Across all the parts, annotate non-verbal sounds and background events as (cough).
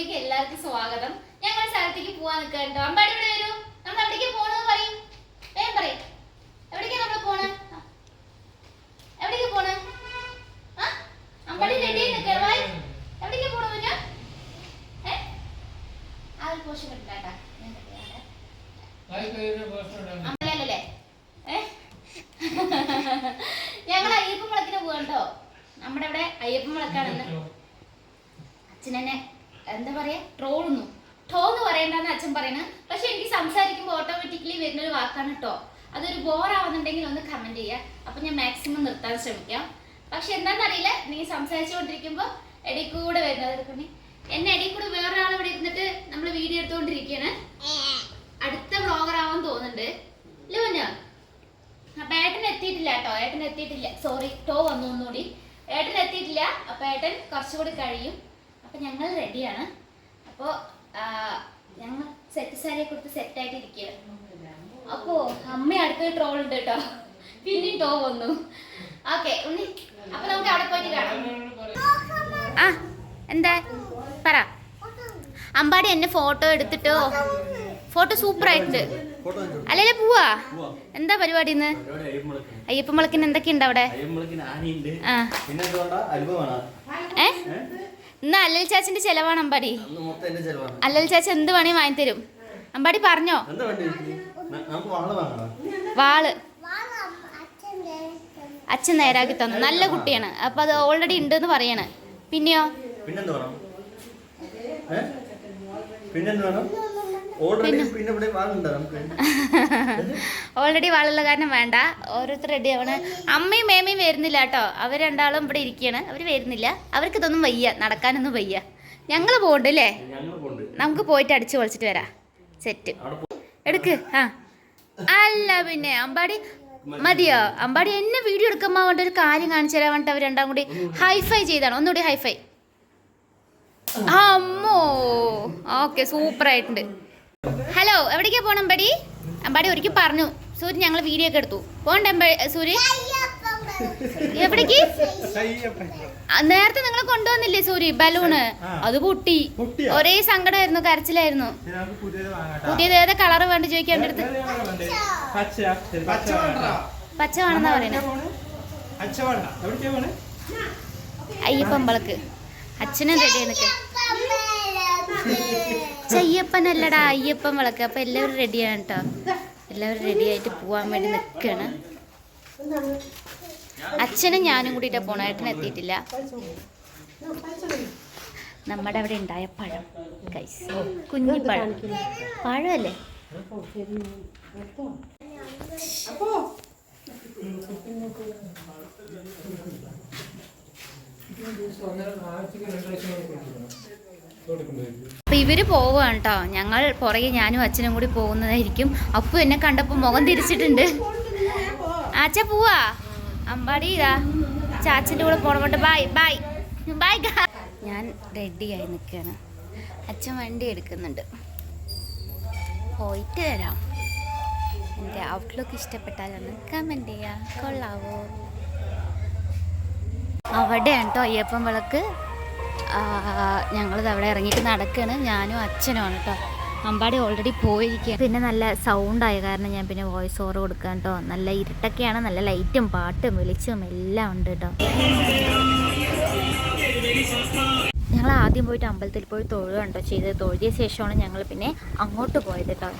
വീഡിയോയിലേക്ക് എല്ലാവർക്കും സ്വാഗതം. ഞങ്ങൾ സ്ഥലത്തേക്ക് പോവാൻ നിൽക്കുക കേട്ടോ. അമ്പാടി ഇവിടെ വരൂ? നമ്മൾ എവിടേക്ക് പോണെന്ന് പറയും. വേഗം പറയും. എവിടേക്കാ നമ്മൾ പോണ. എവിടേക്ക് പോണേ? ആ? അമ്പാടി റെഡി ആയി നിൽക്കണം വായി എവിടേക്ക് പോണു ഏ? ആ ഒരു പോഷൻ കിട്ടാട്ടാ. ഏ? ഞങ്ങൾ അയ്യപ്പൻ വിളക്കിന് പോകണ്ടോ നമ്മുടെ ഇവിടെ അയ്യപ്പൻ വിളക്കാണെന്ന് അച്ഛനെന്നെ എന്താ പറയാ? ട്രോളുന്നു. ടോ എന്ന് പറയണ്ടെന്ന് അച്ഛൻ പറയുന്നത് പക്ഷെ എനിക്ക് സംസാരിക്കുമ്പോൾ ഓട്ടോമാറ്റിക്കലി വരുന്ന ഒരു വാക്കാണ് ടോ അതൊരു ബോർ ആവുന്നുണ്ടെങ്കിൽ ഒന്ന് കമന്റ് ചെയ്യുക അപ്പൊ ഞാൻ മാക്സിമം നിർത്താൻ ശ്രമിക്കാം. പക്ഷെ എന്താണെന്നറിയില്ല. നീ സംസാരിച്ചുകൊണ്ടിരിക്കുമ്പോൾ എടി കൂടെ വരുന്നത് എന്നെ എടി കൂടെ വേറൊരാൾ ഇവിടെ ഇരുന്നിട്ട് നമ്മൾ വീഡിയോ എടുത്തുകൊണ്ടിരിക്കുകയാണ് അടുത്ത വ്ളോഗർ ആവാൻ തോന്നുന്നുണ്ട്. ഇല്ല കുഞ്ഞാ? അപ്പൊ ഏട്ടൻ എത്തിയിട്ടില്ല കേട്ടോ ഏട്ടൻ എത്തിയിട്ടില്ല. സോറി ടോ വന്നു ഒന്നുകൂടി ഏട്ടൻ എത്തിയിട്ടില്ല. അപ്പൊ ഏട്ടൻ കുറച്ചുകൂടി കഴിയും. അപ്പൊ ഞങ്ങൾ റെഡിയാണ് അപ്പോ ഞങ്ങൾ സെറ്റ് സാരിയെ കൊടുത്ത് സെറ്റ് ആയിട്ട് ഇരിക്കുകയാണ് അപ്പോ അമ്മ അടുത്ത് ട്രോൾ ഉണ്ട് കേട്ടോ പിന്നെയും ടോ വന്നു. ഓക്കെ ഉണ്ണി. അപ്പൊ നമുക്ക് അവിടെ പോയിട്ട് കാണാം. ആ എന്താ? പറ. അമ്പാടി എന്നെ ഫോട്ടോ എടുത്തിട്ടോ? ഫോട്ടോ സൂപ്പർ ആയിട്ടുണ്ട്. അല്ലല്ലേ അല്ലേ പോവാ. എന്താ പരിപാടി ഇന്ന്? അയ്യപ്പ മുളക്കിന് എന്തൊക്കെയുണ്ട് അവിടെ? ഏ? ഇന്ന് അല്ലൽ ചാച്ചന്റെ ചെലവാണ് അമ്പാടി. അല്ലൽ ചാച്ച എന്ത് വേണേ വാങ്ങി തരും? അമ്പാടി പറഞ്ഞോ. വാൾ അച്ഛൻ നേരാക്കി തന്നു. നല്ല കുട്ടിയാണ്. അപ്പൊ അത് ഓൾറെഡി ഉണ്ട് എന്ന് പറയാണ്. പിന്നെയോ? പിന്നെന്ത് വേണം? പിന്നെന്ത് വേണം? ഓൾറെഡി (laughs) വാളുള്ള കാരണം വേണ്ട. ഓരോരുത്തർ റെഡി ആവണ. അമ്മയും മേമയും വരുന്നില്ല കേട്ടോ. അവർ രണ്ടാളും ഇവിടെ ഇരിക്കുകയാണ് അവർ വരുന്നില്ല. അവർക്ക് ഇതൊന്നും വയ്യ. നടക്കാനൊന്നും വയ്യ. ഞങ്ങൾ പോകണ്ട് അല്ലേ? നമുക്ക് പോയിട്ട് അടിച്ചു പൊളിച്ചിട്ട് വരാം. സെറ്റ്. എടുക്ക്. ആ. അല്ല പിന്നെ അമ്പാടി മതിയോ? അമ്പാടി എന്നെ വീഡിയോ എടുക്കുമ്പോൾ വേണ്ട ഒരു കാര്യം കാണിച്ചു തരാൻ വേണ്ടിട്ട് അവർ രണ്ടാം കൂടി ഹൈഫൈ ചെയ്താണ്. ഒന്നുകൂടി ഹൈഫൈ അമ്മോ. ഓക്കെ സൂപ്പർ ആയിട്ടുണ്ട് ഹലോ എവിടേക്കാ പോണം അമ്പാടി? അമ്പാടി ഒരിക്കൽ പറഞ്ഞു. സൂര്യ ഞങ്ങൾ വീഡിയോ ഒക്കെ എടുത്തു. പോണ്ടേ സൂര്യ? എവിടേക്ക്? നേരത്തെ നിങ്ങളെ കൊണ്ടുവന്നില്ലേ സൂര്യ ബലൂണ്? അത് പൊട്ടി? ഒരേ സങ്കടമായിരുന്നു കരച്ചിലായിരുന്നു. പുതിയത് ഏതാ കളറ് വേണ്ട ചോദിക്കാൻ എന്റെ അടുത്ത്? പച്ച ശരി, പച്ച വേണ്ട പച്ച വേണമെന്നാ പറയുന്നത് അയ്യപ്പമ്പളക്ക് അച്ഛനും റെഡി നിൽക്ക ചയ്യപ്പനല്ലടാ അയ്യപ്പൻ വിളക്ക്. അപ്പൊ എല്ലാവരും റെഡിയാണ് കേട്ടോ എല്ലാവരും റെഡി ആയിട്ട് പോവാൻ വേണ്ടി നിൽക്കുകയാണ് അച്ഛനും ഞാനും കൂടിയിട്ടാ പോണ. ഏട്ടന് എത്തിയിട്ടില്ല. നമ്മുടെ അവിടെ ഉണ്ടായ പഴം കൈസ് കുഞ്ഞി പഴം. പഴമല്ലേ? അപ്പൊ ഇവർ പോവാണ് കേട്ടോ ഞങ്ങൾ പുറകെ ഞാനും അച്ഛനും കൂടി പോകുന്നതായിരിക്കും. അപ്പു എന്നെ കണ്ടപ്പോ മുഖം തിരിച്ചിട്ടുണ്ട്. ആച്ച പോവാ. അമ്പാടി ഇതാ. ചാച്ചന്റെ കൂടെ പോണോട്ട് ബായ് ബായ് ബായ് ഞാൻ റെഡിയായി നിൽക്കുകയാണ് അച്ഛൻ വണ്ടി എടുക്കുന്നുണ്ട്. പോയിട്ട് വരാം. എന്റെ ഔട്ട്ലുക്ക് ഇഷ്ടപ്പെട്ടാലാണ് കമന്റ് ചെയ്യാം. കൊള്ളാവോ? അവിടെയാണ് കേട്ടോ അയ്യപ്പൻ വിളക്ക്. ഞങ്ങളിത് അവിടെ ഇറങ്ങിയിട്ട് നടക്കുകയാണ് ഞാനും അച്ഛനുമാണ് കേട്ടോ അമ്പാടി ഓൾറെഡി പോയിരിക്കുക പിന്നെ നല്ല സൗണ്ടായ കാരണം ഞാൻ പിന്നെ വോയിസ് ഓവർ കൊടുക്കാൻ കേട്ടോ നല്ല ഇരുട്ടൊക്കെയാണ് നല്ല ലൈറ്റും പാട്ടും വെളിച്ചവും എല്ലാം ഉണ്ട് കേട്ടോ ഞങ്ങൾ ആദ്യം പോയിട്ട് അമ്പലത്തിൽ പോയി തൊഴുകണ്ടോ ചെയ്തത്. തൊഴുതിയ ശേഷമാണ് ഞങ്ങൾ പിന്നെ അങ്ങോട്ട് പോയത് കേട്ടോ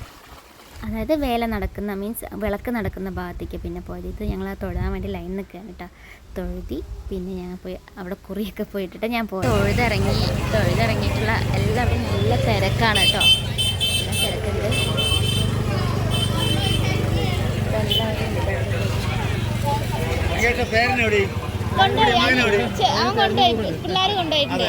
അതായത് വേല നടക്കുന്ന മീൻസ് വിളക്ക് നടക്കുന്ന ഭാഗത്തേക്ക് പിന്നെ പോയത്. ഇത് ഞങ്ങൾ തൊഴാൻ വേണ്ടി ലൈൻ നിൽക്കുകയാണ് കേട്ടോ തൊഴുതി പിന്നെ ഞങ്ങൾ പോയി അവിടെ കുറിയൊക്കെ പോയിട്ടിട്ട് ഞാൻ പോയി. തൊഴുതിറങ്ങി തൊഴുതിറങ്ങിയിട്ടുള്ള എല്ലാവരും നല്ല തിരക്കാണ് കേട്ടോ നല്ല തിരക്കുണ്ട്. പേരനോടി കൊണ്ടുപോയി. അവൻ കൊണ്ടുപോയി. പിള്ളേർ കൊണ്ടുപോയിട്ടുണ്ട്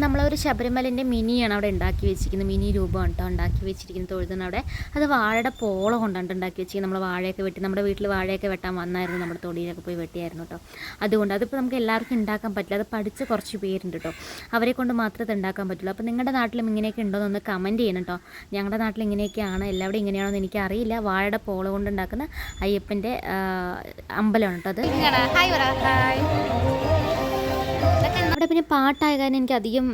നമ്മളൊരു ശബരിമലന്റെ മിനിയാണ് അവിടെ ഉണ്ടാക്കി വെച്ചിരിക്കുന്നത്. മിനി രൂപമാണ് കേട്ടോ ഉണ്ടാക്കി വെച്ചിരിക്കുന്നത് തൊഴുതുന്ന അവിടെ. അത് വാഴയുടെ പോളം കൊണ്ടാണ് ഉണ്ടാക്കി വെച്ചിരിക്കുന്നത്. നമ്മൾ വാഴയൊക്കെ വെട്ടി നമ്മുടെ വീട്ടിൽ വാഴയൊക്കെ വെട്ടാൻ വന്നായിരുന്നു. നമ്മുടെ തൊടിയിലൊക്കെ പോയി വെട്ടിയായിരുന്നു കേട്ടോ. അതുകൊണ്ട് അതിപ്പോൾ നമുക്ക് എല്ലാവർക്കും ഉണ്ടാക്കാൻ പറ്റില്ല. അത് പഠിച്ച കുറച്ച് പേരുണ്ട് കേട്ടോ. അവരെ കൊണ്ട് മാത്രമേ അത് ഉണ്ടാക്കാൻ പറ്റുള്ളൂ. അപ്പോൾ നിങ്ങളുടെ നാട്ടിലും ഇങ്ങനെയൊക്കെ ഉണ്ടോ എന്നൊന്ന് കമന്റ് ചെയ്യണം കേട്ടോ. ഞങ്ങളുടെ നാട്ടിൽ ഇങ്ങനെയൊക്കെയാണ്. എല്ലാവരും ഇങ്ങനെയാണോ എന്ന് എനിക്കറിയില്ല വാഴയുടെ പോളം കൊണ്ട് ഉണ്ടാക്കുന്ന അയ്യപ്പന്റെ അമ്പലമാണ് കേട്ടോ അത്. ഹായ് ഹായ് അവിടെ പിന്നെ പാട്ടായ കാരണം എനിക്ക് അധികം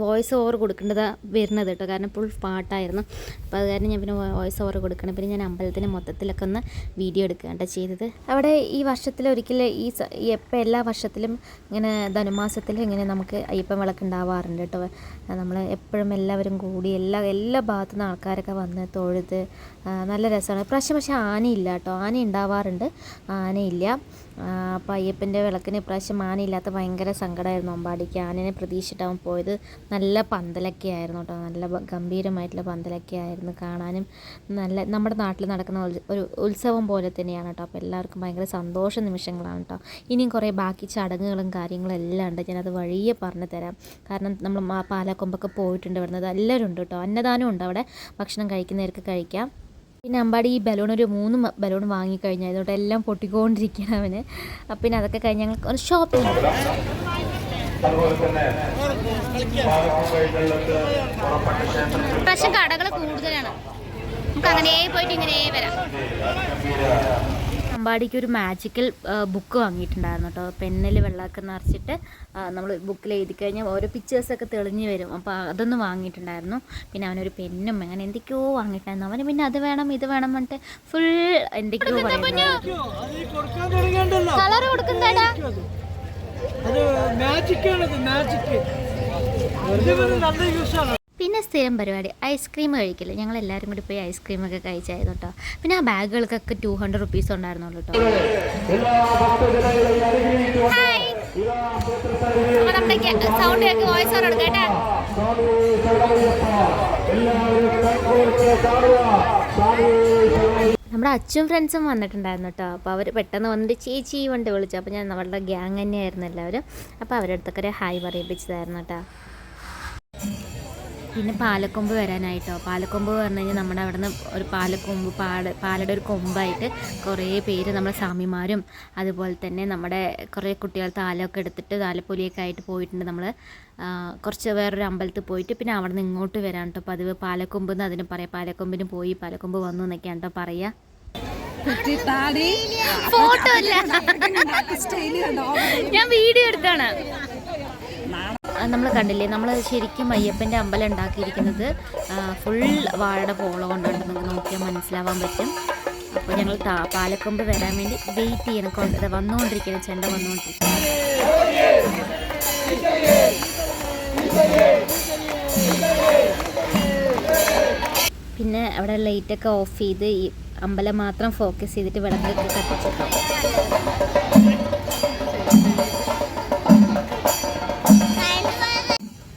വോയിസ് ഓവർ കൊടുക്കേണ്ടത് വരുന്നത് കേട്ടോ. കാരണം ഫുൾ പാട്ടായിരുന്നു. അപ്പോൾ അത് കാരണം ഞാൻ പിന്നെ വോയിസ് ഓവർ കൊടുക്കണം. പിന്നെ ഞാൻ അമ്പലത്തിന് മൊത്തത്തിലൊക്കെ ഒന്ന് വീഡിയോ എടുക്കുകയാണ് ചെയ്തത്. അവിടെ ഈ വർഷത്തിൽ ഈ എപ്പോൾ എല്ലാ വർഷത്തിലും ഇങ്ങനെ ധനുമാസത്തിൽ ഇങ്ങനെ നമുക്ക് അയ്യപ്പൻ വിളക്ക് ഉണ്ടാവാറുണ്ട് കേട്ടോ. നമ്മൾ എപ്പോഴും എല്ലാവരും കൂടി എല്ലാ എല്ലാ ഭാഗത്തു നിന്ന് ആൾക്കാരൊക്കെ വന്ന് തൊഴുത് നല്ല രസമാണ്. പ്രാവശ്യം പക്ഷേ ആനയില്ല കേട്ടോ. ആന ഉണ്ടാവാറുണ്ട്. ആനയില്ല. അപ്പോൾ അയ്യപ്പന്റെ വിളക്കിന് ഇപ്രാവശ്യം ആനയില്ലാത്ത ഭയങ്കര സങ്കടമായിരുന്നു അമ്പാടിക്ക് ആനനെ പ്രതീക്ഷിച്ചിട്ടാവും പോയത് നല്ല പന്തലൊക്കെ ആയിരുന്നു കേട്ടോ നല്ല ഗംഭീരമായിട്ടുള്ള പന്തലൊക്കെ ആയിരുന്നു കാണാനും. നല്ല നമ്മുടെ നാട്ടിൽ നടക്കുന്ന ഒരു ഉത്സവം പോലെ തന്നെയാണ് കേട്ടോ അപ്പോൾ എല്ലാവർക്കും ഭയങ്കര സന്തോഷ നിമിഷങ്ങളാണ് കേട്ടോ ഇനിയും കുറേ ബാക്കി ചടങ്ങുകളും കാര്യങ്ങളും എല്ലാം ഉണ്ട്. ഞാനത് വഴിയെ പറഞ്ഞു തരാം. കാരണം നമ്മൾ പാലക്കൊമ്പൊക്കെ പോയിട്ടുണ്ട്. ഇവിടുന്ന് എല്ലാവരും ഉണ്ട് കേട്ടോ അന്നദാനം ഉണ്ട് അവിടെ. ഭക്ഷണം കഴിക്കുന്നവർക്ക് കഴിക്കാം. പിന്നെ അമ്പാടി ഈ ബലൂൺ ഒരു മൂന്ന് ബലൂൺ വാങ്ങിക്കഴിഞ്ഞാൽ ഇതോടെ എല്ലാം പൊട്ടിക്കൊണ്ടിരിക്കണം അവന്. അപ്പം പിന്നെ അതൊക്കെ കഴിഞ്ഞ് ഞങ്ങൾ ഒരു ഷോപ്പിംഗ് പ്രാവശ്യം കടകൾ കൂടുതലാണ്. നമുക്ക് അങ്ങനെ പോയിട്ട് ഇങ്ങനെ വരാം. അമ്പാടിക്ക് ഒരു മാജിക്കൽ ബുക്ക് വാങ്ങിയിട്ടുണ്ടായിരുന്നു കേട്ടോ പെന്നിൽ വെള്ളമൊക്കെ നിറച്ചിട്ട് നമ്മൾ ബുക്കിൽ എഴുതി കഴിഞ്ഞാൽ ഓരോ പിക്ചേഴ്സൊക്കെ തെളിഞ്ഞു വരും. അപ്പോൾ അതൊന്ന് വാങ്ങിയിട്ടുണ്ടായിരുന്നു. പിന്നെ അവനൊരു പെന്നും അങ്ങനെ എന്തൊക്കെയോ വാങ്ങിയിട്ടുണ്ടായിരുന്നു. അവന് പിന്നെ അത് വേണം ഇത് വേണം എന്നിട്ട് ഫുൾ എന്തൊക്കെയോ കളർ മാജിക് നല്ല യൂസാണ് സ്ഥിരം പരിപാടി. ഐസ്ക്രീം കഴിക്കില്ല. ഞങ്ങൾ എല്ലാവരും കൂടി പോയി ഐസ്ക്രീമൊക്കെ കഴിച്ചായിരുന്നു കേട്ടോ പിന്നെ ആ ബാഗുകൾക്കൊക്കെ ടു ഹൺഡ്രഡ് റുപ്പീസ് ഉണ്ടായിരുന്നുള്ളൂ കേട്ടോ സൗണ്ട് കേൾക്ക് വോയിസ് ഓവർ എടുക്കാം കേട്ടോ. നമ്മുടെ അച്ഛനും ഫ്രണ്ട്സും വന്നിട്ടുണ്ടായിരുന്നു കേട്ടോ അപ്പോൾ അവർ പെട്ടെന്ന് വന്നിട്ട് ചേച്ചി വണ്ടി വിളിച്ചു. അപ്പോൾ ഞാൻ നമ്മളുടെ ഗ്യാങ് തന്നെയായിരുന്നു എല്ലാവരും. അപ്പോൾ അവരുടെ അടുത്തൊക്കെ ഒരു ഹായ് പറയിപ്പിച്ചതായിരുന്നു കേട്ടോ പിന്നെ പാലക്കൊമ്പ് വരാനായിട്ടോ. പാലക്കൊമ്പ് പറഞ്ഞു കഴിഞ്ഞാൽ നമ്മുടെ അവിടെ നിന്ന് ഒരു പാലക്കൊമ്പ് പാട് പാലയുടെ ഒരു കൊമ്പായിട്ട് കുറേ പേര് നമ്മുടെ സ്വാമിമാരും അതുപോലെ തന്നെ നമ്മുടെ കുറേ കുട്ടികൾ താലമൊക്കെ എടുത്തിട്ട് താലപ്പൊലിയൊക്കെ ആയിട്ട് പോയിട്ടുണ്ട് നമ്മൾ കുറച്ച് വേറൊരു അമ്പലത്തിൽ പോയിട്ട് പിന്നെ അവിടെ നിന്ന് ഇങ്ങോട്ട് വരാൻ കേട്ടോ പതിവ് പാലക്കൊമ്പ് എന്ന് അതിന് പറയാം. പാലക്കൊമ്പിന് പോയി പാലക്കൊമ്പ് വന്നു എന്നൊക്കെയാണ് കേട്ടോ പറയുക ഫോട്ടോ അല്ല ഞാൻ വീഡിയോ എടുത്താണ്. നമ്മൾ കണ്ടില്ലേ നമ്മൾ ശരിക്കും അയ്യപ്പന്റെ അമ്പലം ഉണ്ടാക്കിയിരിക്കുന്നത് ഫുൾ വാഴയുടെ പോള കൊണ്ടാണ് നിങ്ങൾക്ക് നോക്കിയാൽ മനസ്സിലാവാൻ പറ്റും. അപ്പോൾ ഞങ്ങൾ താ പാലക്കൊമ്പ് വരാൻ വേണ്ടി വെയിറ്റ് ചെയ്യണം. കൊണ്ടത് വന്നുകൊണ്ടിരിക്കണം ചെണ്ട വന്നുകൊണ്ടിരിക്കണം പിന്നെ അവിടെ ലൈറ്റൊക്കെ ഓഫ് ചെയ്ത് ഈ അമ്പലം മാത്രം ഫോക്കസ് ചെയ്തിട്ട് വിളക്കൊക്കെ കത്തിച്ചിട്ടോ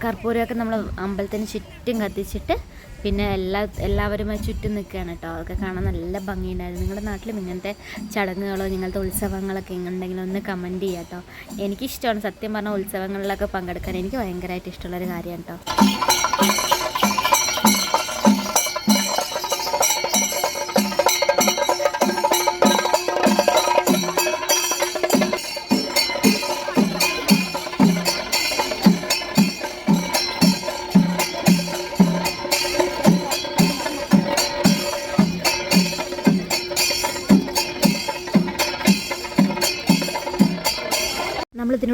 കർപ്പൂരമൊക്കെ നമ്മൾ അമ്പലത്തിന് ചുറ്റും കത്തിച്ചിട്ട് പിന്നെ എല്ലാ എല്ലാവരുമായി ചുറ്റും നിൽക്കുകയാണ് കേട്ടോ. അതൊക്കെ കാണാൻ നല്ല ഭംഗിയുണ്ടായിരുന്നു. നിങ്ങളുടെ നാട്ടിലും ഇങ്ങനത്തെ ചടങ്ങുകളോ നിങ്ങളുടെ ഉത്സവങ്ങളൊക്കെ ഉണ്ടെങ്കിൽ ഒന്ന് കമന്റ് ചെയ്യാം കേട്ടോ. എനിക്കിഷ്ടമാണ് സത്യം പറഞ്ഞാൽ ഉത്സവങ്ങളിലൊക്കെ പങ്കെടുക്കാൻ. എനിക്ക് ഭയങ്കരമായിട്ട് ഇഷ്ടമുള്ളൊരു കാര്യമാണ് കേട്ടോ.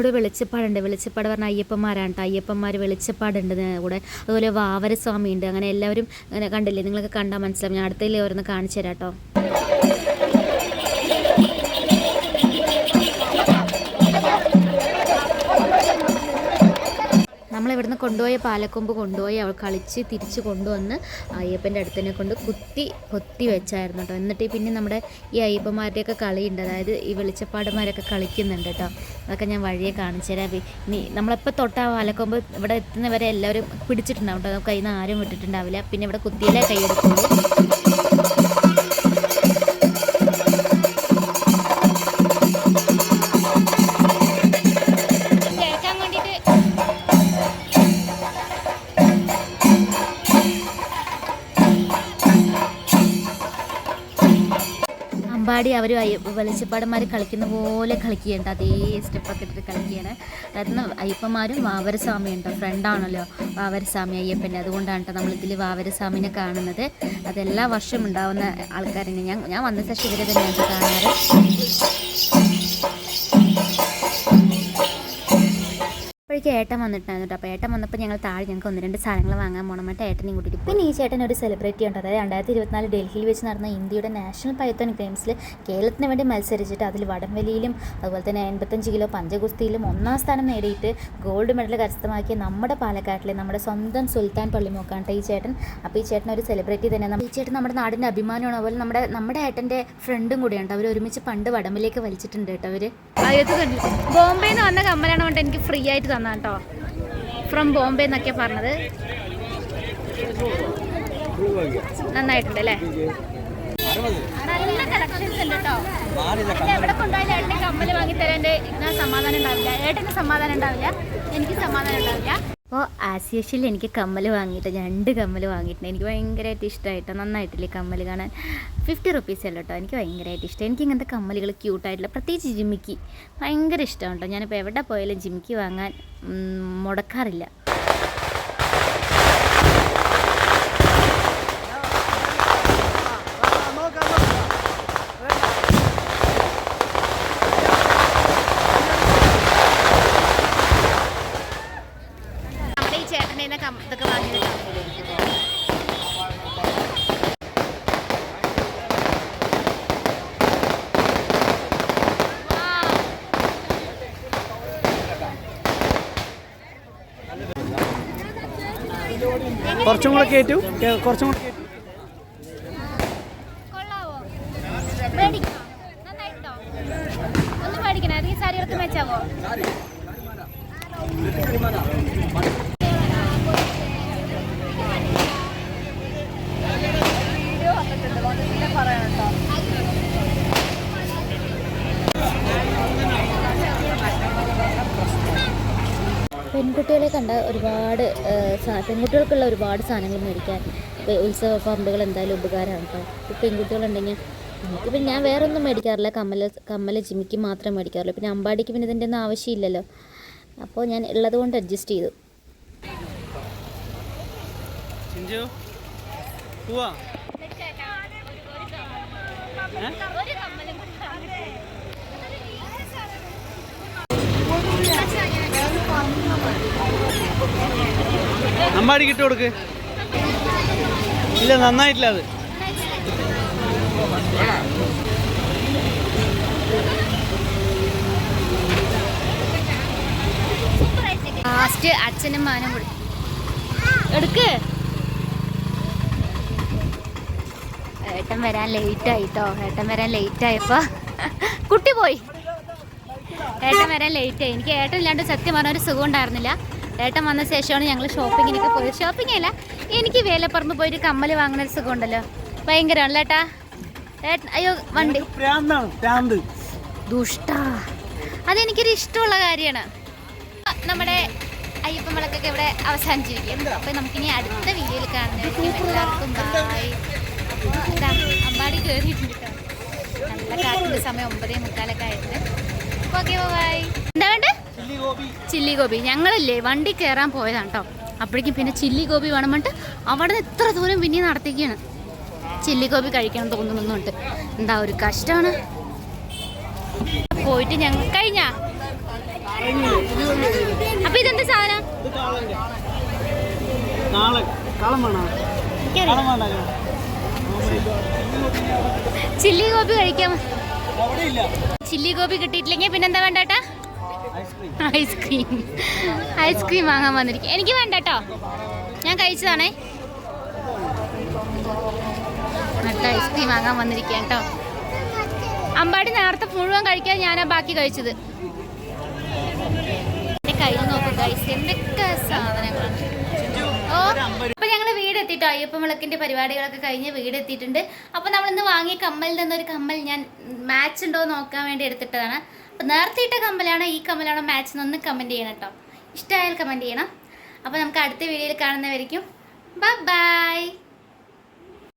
ഇതിനോട് വെളിച്ചപ്പാടുണ്ട്. വെളിച്ചപ്പാട് പറഞ്ഞാൽ അയ്യപ്പന്മാരാണ് കേട്ടോ അയ്യപ്പന്മാർ വെളിച്ചപ്പാടുണ്ട് കൂടെ. അതുപോലെ വാവരസ്വാമി ഉണ്ട് അങ്ങനെ എല്ലാവരും അങ്ങനെ കണ്ടില്ലേ? നിങ്ങളൊക്കെ കണ്ടാൽ മനസ്സിലാവും. ഞാൻ അടുത്തതിൽ ഓരോന്ന് കാണിച്ചു തരാം കേട്ടോ നമ്മളിവിടുന്ന് കൊണ്ടുപോയ പാലക്കൊമ്പ് കൊണ്ടുപോയി അവൾ കളിച്ച് തിരിച്ച് കൊണ്ടുവന്ന് അയ്യപ്പന്റെ അടുത്തിനെ കൊണ്ട് കുത്തി കൊത്തി വെച്ചായിരുന്നു കേട്ടോ. എന്നിട്ട് പിന്നെ നമ്മുടെ ഈ അയ്യപ്പന്മാരുടെയൊക്കെ കളിയുണ്ട്. അതായത് ഈ വെളിച്ചപ്പാടന്മാരൊക്കെ കളിക്കുന്നുണ്ട് കേട്ടോ. അതൊക്കെ ഞാൻ വഴിയെ കാണിച്ചു തരാം. ഇനി നമ്മളെപ്പോൾ തൊട്ട ആ പാലക്കൊമ്പ് ഇവിടെ എത്തുന്നവരെ എല്ലാവരും പിടിച്ചിട്ടുണ്ടാവും കേട്ടോ. കയ്യിൽ നിന്ന് ആരും വിട്ടിട്ടുണ്ടാവില്ല. പിന്നെ ഇവിടെ കുത്തിയാലേ കൈയെടുക്കുള്ളൂ. അമ്പാടി അവർ വെളിച്ചപ്പാടന്മാർ കളിക്കുന്ന പോലെ കളിക്കുകയുണ്ട്. അതേ സ്റ്റെപ്പൊക്കെ ഇട്ടിട്ട് കളിക്കുകയാണ്. അതായത് അയ്യപ്പന്മാരും വാവരസ്വാമി ഉണ്ടോ. ഫ്രണ്ടാണല്ലോ വാവരസ്വാമി അയ്യപ്പന്റെ അതുകൊണ്ടാണ് കേട്ടോ നമ്മളിതിൽ വാവരസ്വാമിനെ കാണുന്നത്. അതെല്ലാ വർഷവും ഉണ്ടാവുന്ന ആൾക്കാരാണ് ഞാൻ ഞാൻ വന്ന ശേഷം ഇവരെ തന്നെയാണ് കാണാറ്. അപ്പോഴേക്കും ഏട്ടൻ വന്നിട്ടുണ്ടായിരുന്നു കേട്ടോ അപ്പോൾ ഏട്ടൻ വന്നപ്പോൾ ഞങ്ങൾ താഴെ ഞങ്ങൾക്ക് ഒന്ന് രണ്ട് സാധനങ്ങൾ വാങ്ങാൻ പോകണം മറ്റേ ഏട്ടനെയും കൂട്ടിയിട്ട് പിന്നെ ഈ ചേട്ടൻ ഒരു സെലിബ്രിറ്റി ഉണ്ട്. അതായത് രണ്ടായിരത്തി ഇരുപത്തിനാല് ഡൽഹിയിൽ വെച്ച് നടന്ന ഇന്ത്യയുടെ നാഷണൽ പൈത്തോൺ ഗെയിംസിൽ കേരളത്തിന് വേണ്ടി മത്സരിച്ചിട്ട് അതിൽ വടംവലിയിലും അതുപോലെ തന്നെ എൺപത്തഞ്ച് കിലോ പഞ്ചഗുസ്തിയിലും ഒന്നാം സ്ഥാനം നേടിയിട്ട് ഗോൾഡ് മെഡൽ കരസ്ഥമാക്കിയ നമ്മുടെ പാലക്കാട്ടിലെ നമ്മുടെ സ്വന്തം സുൽത്താൻ പള്ളിമോക്കാണ് കേട്ടോ ഈ ചേട്ടൻ. അപ്പോൾ ഈ ചേട്ടൻ ഒരു സെലിബ്രിറ്റി തന്നെയാണ് ഈ ചേട്ടൻ നമ്മുടെ നാടിന്റെ അഭിമാനമാണ്. അതുപോലെ നമ്മുടെ നമ്മുടെ ഏട്ടന്റെ ഫ്രണ്ടും കൂടിയാണ് അവർ ഒരുമിച്ച് പണ്ട് വടംവലിയൊക്കെ വലിച്ചിട്ടുണ്ട് കേട്ടോ അവർ ബോംബെ നിന്ന് വന്ന കമ്മലാണ് കൊണ്ട് എനിക്ക് ഫ്രീ ആയിട്ട് തന്നാ കേട്ടോ ഫ്രം ബോംബെ എന്നൊക്കെ പറഞ്ഞത് നന്നായിട്ടുണ്ട് അല്ലേ നല്ല കളക്ഷൻസ് ഉണ്ട് കേട്ടോ എവിടെ കൊണ്ടുപോയാലും ഏട്ടന് കമ്മൽ വാങ്ങി തരാൻ ഞാൻ സമാധാനം ഉണ്ടാവില്ല ഏട്ടന് സമാധാനം ഉണ്ടാവില്ല എനിക്ക് സമാധാനം ഉണ്ടാവില്ല അപ്പോൾ ആസ് യൂഷ്വൽ എനിക്ക് കമ്മൽ വാങ്ങിയിട്ട് രണ്ട് കമ്മൽ വാങ്ങിയിട്ടുണ്ട്. എനിക്ക് ഭയങ്കരമായിട്ട് ഇഷ്ടമായിട്ടോ നന്നായിട്ടില്ലേ കമ്മൽ കാണാൻ? ഫിഫ്റ്റി റുപ്പീസ് അല്ല കേട്ടോ എനിക്ക് ഭയങ്കരമായിട്ട് ഇഷ്ടം. എനിക്ക് ഇങ്ങനത്തെ കമ്മലുകൾ ക്യൂട്ടായിട്ടുള്ള പ്രത്യേകിച്ച് ജിമിക്കി ഭയങ്കര ഇഷ്ടമാണ് കേട്ടോ ഞാനിപ്പോൾ എവിടെ പോയാലും ജിമിക്കി വാങ്ങാൻ മുടക്കാറില്ല. ഈ ചേട്ടന്റെ ഇതൊക്കെ വാങ്ങിയത് കുറച്ചും കൂടെ കയറ്റു കുറച്ചും കൂടെ കയറ്റു കൊള്ളാവോ മേടിക്കണോ നന്നായിട്ടുണ്ടോ ഒന്ന് മേടിക്കണേ അത് ഈ സാരികൾക്ക് മെച്ചാവോ പെൺകുട്ടികളെ കണ്ട ഒരുപാട് പെൺകുട്ടികൾക്കുള്ള ഒരുപാട് സാധനങ്ങൾ മേടിക്കാൻ ഇപ്പം ഉത്സവ പറമ്പുകൾ എന്തായാലും ഉപകാരമാണ് കേട്ടോ ഇപ്പോൾ പെൺകുട്ടികളുണ്ടെങ്കിൽ നമുക്ക് പിന്നെ ഞാൻ വേറെ ഒന്നും മേടിക്കാറില്ല. കമ്മല കമ്മല ജിമിക്ക് മാത്രം മേടിക്കാറുള്ളൂ. പിന്നെ അമ്പാടിക്ക് പിന്നെ ഇതിന്റെ ഒന്നും ആവശ്യമില്ലല്ലോ. അപ്പോൾ ഞാൻ ഉള്ളത് കൊണ്ട് അഡ്ജസ്റ്റ് ചെയ്തു. ചിഞ്ചു പോവാ അമ്പാടി കിട്ടു കൊടുക്ക്. ഇല്ല നന്നായിട്ടില്ല അത്. ലാസ്റ്റ് അച്ഛനും മാനും കൂടി എടുക്ക്. ഏട്ടൻ വരാൻ ലേറ്റ് ആയിട്ടോ? ഏട്ടൻ വരാൻ ലേറ്റ് ആയപ്പോ. കുട്ടി പോയി. ഏട്ടൻ വരാൻ ലേറ്റ് ആയി. എനിക്ക് ഏട്ടൻ ഇല്ലാണ്ട് സത്യം പറഞ്ഞ ഒരു സുഖം ഉണ്ടായിരുന്നില്ല. ഏട്ടൻ വന്ന ശേഷമാണ് ഞങ്ങൾ ഷോപ്പിങ്ങിനൊക്കെ പോയത്. ഷോപ്പിംഗ് അല്ല എനിക്ക് വേലപ്പറമ്പ് പോയിട്ട് കമ്മൽ വാങ്ങുന്ന ഒരു സുഖം ഉണ്ടല്ലോ ഭയങ്കരമാണല്ലോ ഏട്ടാ. ഏട്ടൻ അയ്യോ വണ്ടി. ദുഷ്ടാ. അതെനിക്കൊരു ഇഷ്ടമുള്ള കാര്യമാണ്. നമ്മുടെ അയ്യപ്പൻ വിളക്കൊക്കെ ഇവിടെ അവസാനിച്ചിരിക്കും അപ്പൊ നമുക്കിനി അടുത്ത വീഡിയോയിൽ കാണുന്നതായിരിക്കും എല്ലാവർക്കും ബായ് ഇതാ അമ്പാടി കയറിയിട്ടുണ്ട് നല്ല കാറ്റിന്റെ സമയം ഒമ്പതേ മുക്കാലൊക്കെ ആയിട്ടുണ്ട്. ഓക്കെ ബൈ എന്താ വേണ്ടേ? ചില്ലി ഗോപി ഞങ്ങളല്ലേ വണ്ടി കയറാൻ പോയതാണ് കേട്ടോ അപ്പോഴേക്കും പിന്നെ ചില്ലി ഗോപി വേണം പറഞ്ഞിട്ട് അവിടെ എത്ര ദൂരം പിന്നെ നടത്തിക്കാണ് ചില്ലി ഗോപി കഴിക്കണം തോന്നുന്നുണ്ട് എന്താ ഒരു കഷ്ടമാണ് പോയിട്ട് ഞങ്ങൾ കഴിഞ്ഞ? അപ്പൊ ഇതെന്താ സാധനം? ചില്ലി ഗോപി കഴിക്കാം. ചില്ലി ഗോപി കിട്ടിയിട്ടില്ലെങ്കിൽ പിന്നെന്താ വേണ്ടട്ടാ? Ice cream. Ice cream. വാങ്ങാൻ വന്നിരിക്കും എനിക്ക് വേണ്ട കേട്ടോ ഞാൻ കഴിച്ചതാണേ. നട്ട ഐസ്ക്രീം വാങ്ങാൻ വന്നിരിക്കുക കേട്ടോ അമ്പാടി നേരത്തെ മുഴുവൻ കഴിക്കാൻ ഞാനാ ബാക്കി കഴിച്ചത്. എന്റെ കയ്യിൽ നോക്കും ഗൈസ് എന്തൊക്കെ സാധനങ്ങളാണ് ഓ അപ്പൊ ഞങ്ങൾ വീട് എത്തിട്ടോ അയ്യപ്പൻ വിളക്കിന്റെ പരിപാടികളൊക്കെ കഴിഞ്ഞ് വീട് എത്തിയിട്ടുണ്ട് അപ്പൊ നമ്മൾ ഇന്ന് വാങ്ങിയ കമ്മലിൽ നിന്നൊരു കമ്മൽ ഞാൻ മാച്ച് ഉണ്ടോ നോക്കാൻ വേണ്ടി എടുത്തിട്ടതാണ്. നേരത്തെ ഇട്ട കമ്മലാണോ ഈ കമ്മലാണോ മാച്ച് എന്നൊന്ന് കമന്റ് ചെയ്യണം കേട്ടോ. ഇഷ്ടമായാൽ കമന്റ് ചെയ്യണം. അപ്പോൾ നമുക്ക് അടുത്ത വീഡിയോയിൽ കാണുന്നവരിക്കും ബൈ ബൈ